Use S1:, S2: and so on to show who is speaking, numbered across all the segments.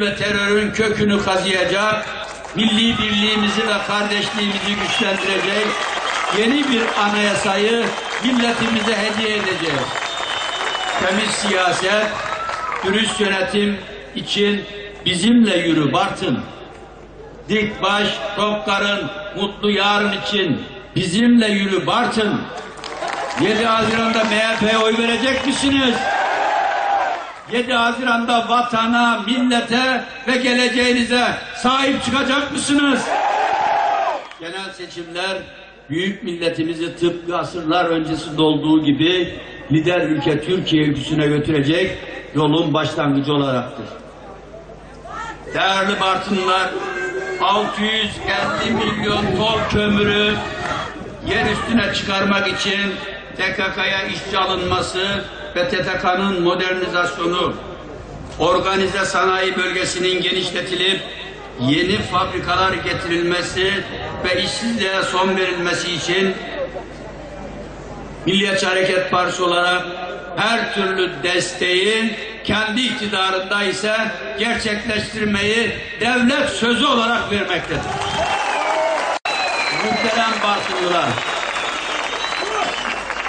S1: ve terörün kökünü kazıyacak, milli birliğimizi ve kardeşliğimizi güçlendirecek yeni bir anayasayı milletimize hediye edeceğiz. Temiz siyaset, dürüst yönetim için bizimle yürü Bartın. Dik baş, tok karın, mutlu yarın için bizimle yürü Bartın. 7 Haziran'da MHP'ye oy verecek misiniz? 7 Haziran'da vatana, millete ve geleceğinize sahip çıkacak mısınız? Genel seçimler büyük milletimizi tıpkı asırlar öncesinde olduğu gibi lider ülke Türkiye ülküsüne götürecek yolun başlangıcı olaraktır. Değerli Bartınlar, 650 milyon ton kömürü yer üstüne çıkarmak için TKK'ya işçi alınması ve TTK'nın modernizasyonu, organize sanayi bölgesinin genişletilip yeni fabrikalar getirilmesi ve işsizliğe son verilmesi için Milliyetçi Hareket Partisi olarak her türlü desteği kendi iktidarında ise gerçekleştirmeyi devlet sözü olarak vermektedir. Muhterem Bartınlılar,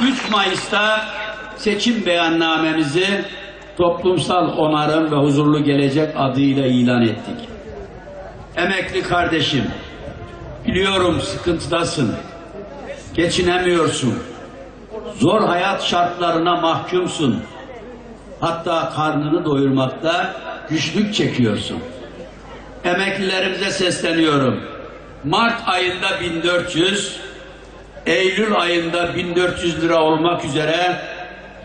S1: 3 Mayıs'ta seçim beyannamemizi toplumsal onarım ve huzurlu gelecek adıyla ilan ettik. Emekli kardeşim, biliyorum sıkıntıdasın, geçinemiyorsun, zor hayat şartlarına mahkumsun, hatta karnını doyurmakta güçlük çekiyorsun. Emeklilerimize sesleniyorum. Mart ayında 1400, Eylül ayında 1400 lira olmak üzere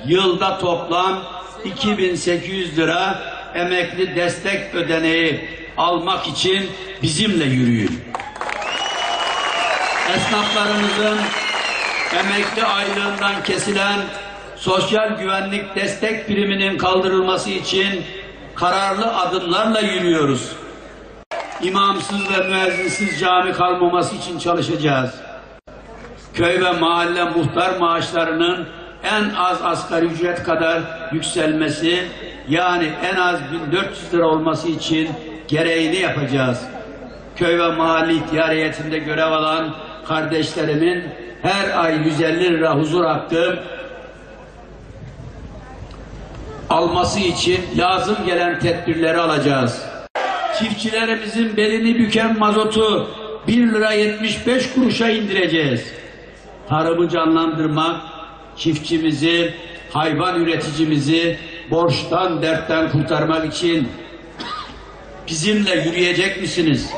S1: yılda toplam 2800 lira emekli destek ödeneği almak için bizimle yürüyün. Esnaflarımızın emekli aylığından kesilen sosyal güvenlik destek priminin kaldırılması için kararlı adımlarla yürüyoruz. İmamsız ve müezzinsiz cami kalmaması için çalışacağız köy ve mahalle muhtar maaşlarının en az asgari ücret kadar yükselmesi yani en az 1400 lira olması için gereğini yapacağız. Köy ve mahalle ihtiyariyetinde görev alan kardeşlerimin her ay 150 lira huzur hakkı alması için lazım gelen tedbirleri alacağız. Çiftçilerimizin belini büken mazotu 1 lira 75 kuruşa indireceğiz tarımı canlandırmak, çiftçimizi, hayvan üreticimizi borçtan, dertten kurtarmak için bizimle yürüyecek misiniz?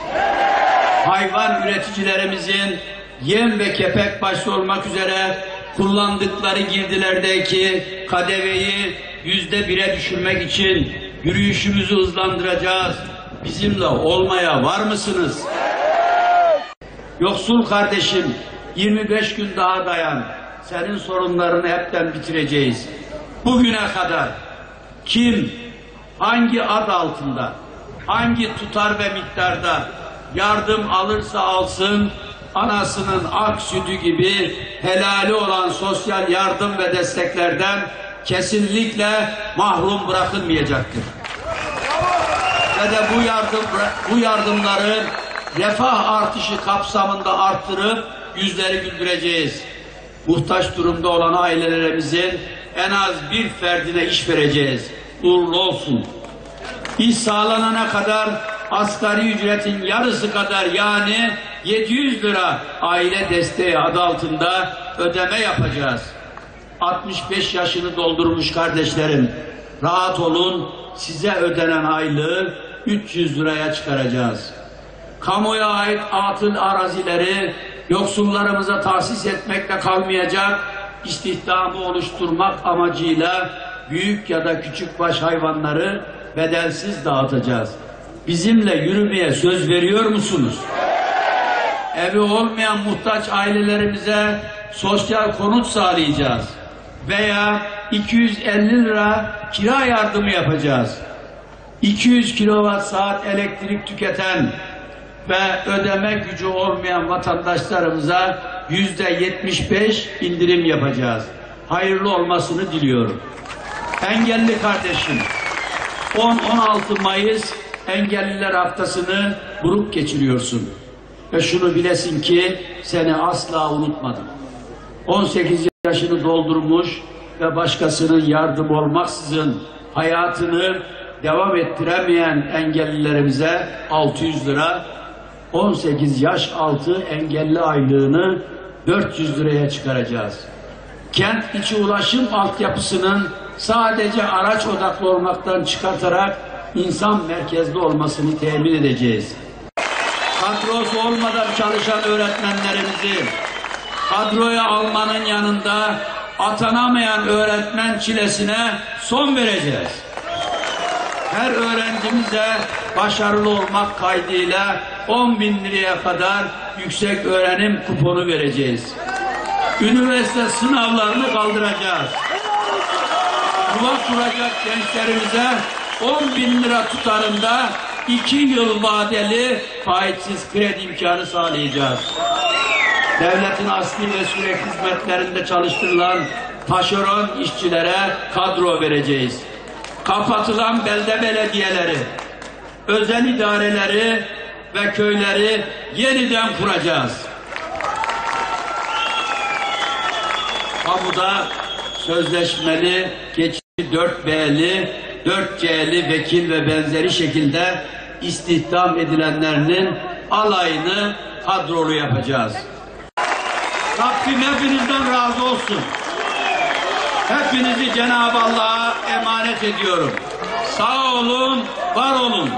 S1: Hayvan üreticilerimizin yem ve kepek başta olmak üzere kullandıkları girdilerdeki kadeveyi yüzde bire düşürmek için yürüyüşümüzü hızlandıracağız. Bizimle olmaya var mısınız? Yoksul kardeşim, 25 gün daha dayan. Senin sorunlarını hepten bitireceğiz. Bugüne kadar kim hangi ad altında, hangi tutar ve miktarda yardım alırsa alsın, anasının ak sütü gibi helali olan sosyal yardım ve desteklerden kesinlikle mahrum bırakılmayacaktır. Ve de bu yardım bu yardımları refah artışı kapsamında arttırıp yüzleri güldüreceğiz. Muhtaç durumda olan ailelerimizin en az bir ferdine iş vereceğiz. Uğurlu olsun. İş sağlanana kadar asgari ücretin yarısı kadar yani 700 lira aile desteği adı altında ödeme yapacağız. 65 yaşını doldurmuş kardeşlerim rahat olun size ödenen aylığı 300 liraya çıkaracağız. Kamuya ait atıl arazileri yoksullarımıza tahsis etmekle kalmayacak, istihdamı oluşturmak amacıyla büyük ya da küçük baş hayvanları bedelsiz dağıtacağız. Bizimle yürümeye söz veriyor musunuz? Evi olmayan muhtaç ailelerimize sosyal konut sağlayacağız. Veya 250 lira kira yardımı yapacağız. 200 kilowatt saat elektrik tüketen ve ödeme gücü olmayan vatandaşlarımıza yüzde 75 indirim yapacağız. Hayırlı olmasını diliyorum. Engelli kardeşim 10-16 Mayıs engelliler haftasını buruk geçiriyorsun. Ve şunu bilesin ki seni asla unutmadım. 18 yaşını doldurmuş ve başkasının yardım olmaksızın hayatını devam ettiremeyen engellilerimize 600 lira, 18 yaş altı engelli aylığını 400 liraya çıkaracağız. Kent içi ulaşım altyapısının sadece araç odaklı olmaktan çıkartarak insan merkezli olmasını temin edeceğiz. Kadrosu olmadan çalışan öğretmenlerimizi kadroya almanın yanında atanamayan öğretmen çilesine son vereceğiz. Her öğrencimize başarılı olmak kaydıyla 10 bin liraya kadar yüksek öğrenim kuponu vereceğiz. Üniversite sınavlarını kaldıracağız. Yuva kuracak gençlerimize 10 bin lira tutarında 2 yıl vadeli faizsiz kredi imkanı sağlayacağız. Devletin asli ve sürekli hizmetlerinde çalıştırılan taşeron işçilere kadro vereceğiz. Kapatılan belde belediyeleri, özel idareleri ve köyleri yeniden kuracağız. Kamuda sözleşmeli, geçici 4B'li, 4C'li vekil ve benzeri şekilde istihdam edilenlerinin alayını kadrolu yapacağız. Rabbim hepinizden razı olsun. Hepinizi Cenab-ı Allah'a emanet ediyorum. Sağ olun, var olun.